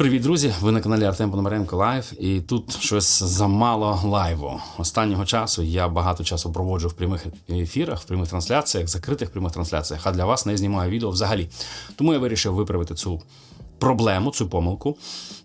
Привіт, друзі! Ви на каналі Артем Пономаренко Лайв, і тут щось замало лайву. Останнього часу я багато часу проводжу в прямих ефірах, в прямих трансляціях, закритих прямих трансляціях, а для вас не знімаю відео взагалі. Тому я вирішив виправити цю проблему, цю помилку.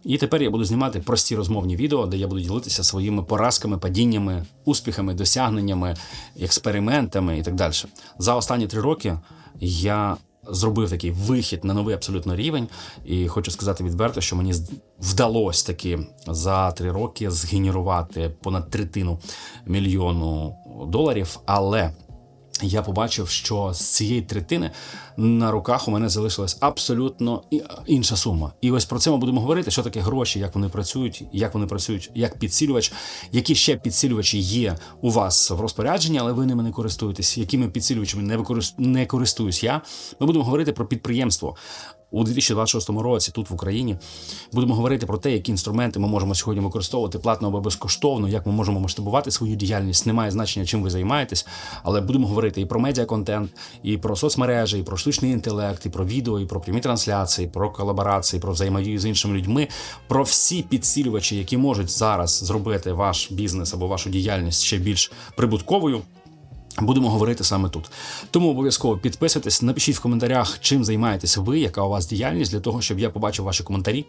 І тепер я буду знімати прості розмовні відео, де я буду ділитися своїми поразками, падіннями, успіхами, досягненнями, експериментами і так далі. За останні три роки я зробив такий вихід на новий абсолютно рівень. І хочу сказати відверто, що мені вдалося таки за три роки згенерувати понад третину мільйону доларів. Але я побачив, що з цієї третини на руках у мене залишилась абсолютно і- інша сума. І ось про це ми будемо говорити, що таке гроші, як вони працюють, як вони працюють як підсилювач, які ще підсилювачі є у вас в розпорядженні, але ви ними не користуєтесь. Якими підсилювачами не використ... не користуюсь я. Ми будемо говорити про підприємство. У 2026 році тут в Україні будемо говорити про те, які інструменти ми можемо сьогодні використовувати платно або безкоштовно, як ми можемо масштабувати свою діяльність. Немає значення, чим ви займаєтесь, але будемо говорити і про медіаконтент, і про соцмережі, і про штучний інтелект, і про відео, і про прямі трансляції, про колаборації, про взаємодію з іншими людьми, про всі підсилювачі, які можуть зараз зробити ваш бізнес або вашу діяльність ще більш прибутковою. Будемо говорити саме тут. Тому обов'язково підписуйтесь, напишіть в коментарях, чим займаєтесь ви, яка у вас діяльність, для того, щоб я побачив ваші коментарі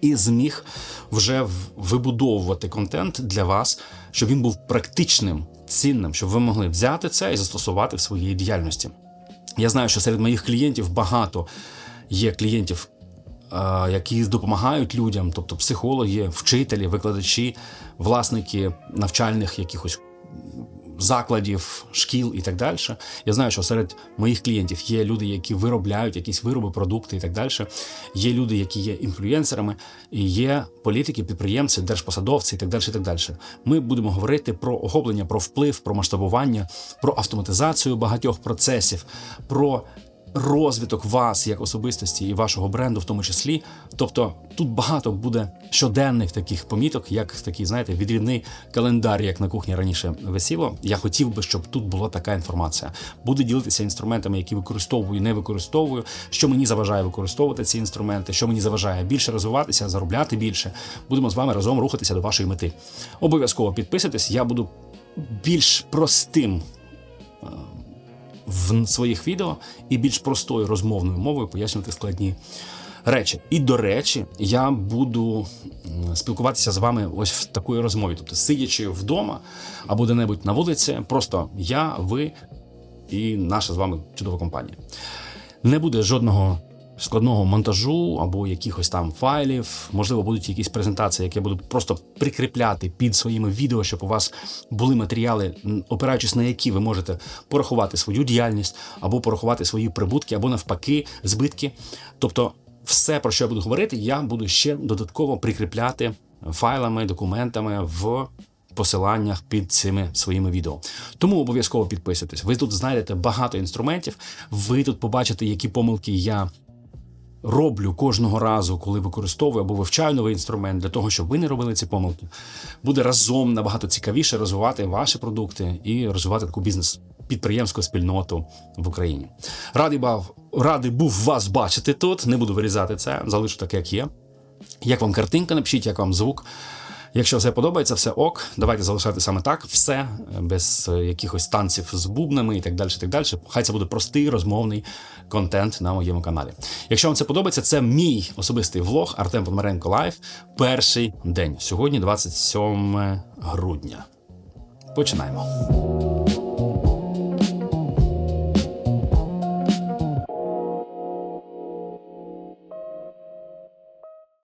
і зміг вже вибудовувати контент для вас, щоб він був практичним, цінним, щоб ви могли взяти це і застосувати в своїй діяльності. Я знаю, що серед моїх клієнтів багато є клієнтів, е, які допомагають людям, тобто психологи, вчителі, викладачі, власники навчальних якихось закладів, шкіл і так далі. Я знаю, що серед моїх клієнтів є люди, які виробляють якісь вироби, продукти і так далі. Є люди, які є інфлюенсерами, і є політики, підприємці, держпосадовці і так далі. І так далі. Ми будемо говорити про охоплення, про вплив, про масштабування, про автоматизацію багатьох процесів, про розвиток вас як особистості і вашого бренду, в тому числі. Тобто тут багато буде щоденних таких поміток, як такий, знаєте, відрівний календар, як на кухні раніше висіло. Я хотів би, щоб тут була така інформація. Буду ділитися інструментами, які використовую, не використовую, що мені заважає використовувати ці інструменти, що мені заважає більше розвиватися, заробляти більше. Будемо з вами разом рухатися до вашої мети. Обов'язково підписуйтесь. Я буду більш простим в своїх відео і більш простою розмовною мовою пояснювати складні речі. І до речі, я буду спілкуватися з вами ось в такої розмові, тобто сидячи вдома або де-небудь на вулиці, просто я, ви і наша з вами чудова компанія. Не буде жодного складного монтажу або якихось там файлів. Можливо, будуть якісь презентації, які я буду просто прикріпляти під своїми відео, щоб у вас були матеріали, опираючись на які ви можете порахувати свою діяльність або порахувати свої прибутки, або навпаки, збитки. Тобто, все, про що я буду говорити, я буду ще додатково прикріпляти файлами, документами в посиланнях під цими своїми відео. Тому обов'язково підписуйтесь. Ви тут знайдете багато інструментів. Ви тут побачите, які помилки я роблю кожного разу, коли використовую або вивчаю новий інструмент для того, щоб ви не робили ці помилки. Буде разом набагато цікавіше розвивати ваші продукти і розвивати таку бізнес підприємську спільноту в Україні. Радий бав, радий був вас бачити тут. Не буду вирізати це, залишу так, як є. Як вам картинка, напишіть, як вам звук. Якщо все подобається, все ок, давайте залишати саме так, все е, без е, якихось танців з бубнами і так далі. так далі. Хай це буде простий розмовний контент на моєму каналі. Якщо вам це подобається, це мій особистий влог Артем Помаренко Лайв. Перший день. Сьогодні 27 грудня. Починаємо.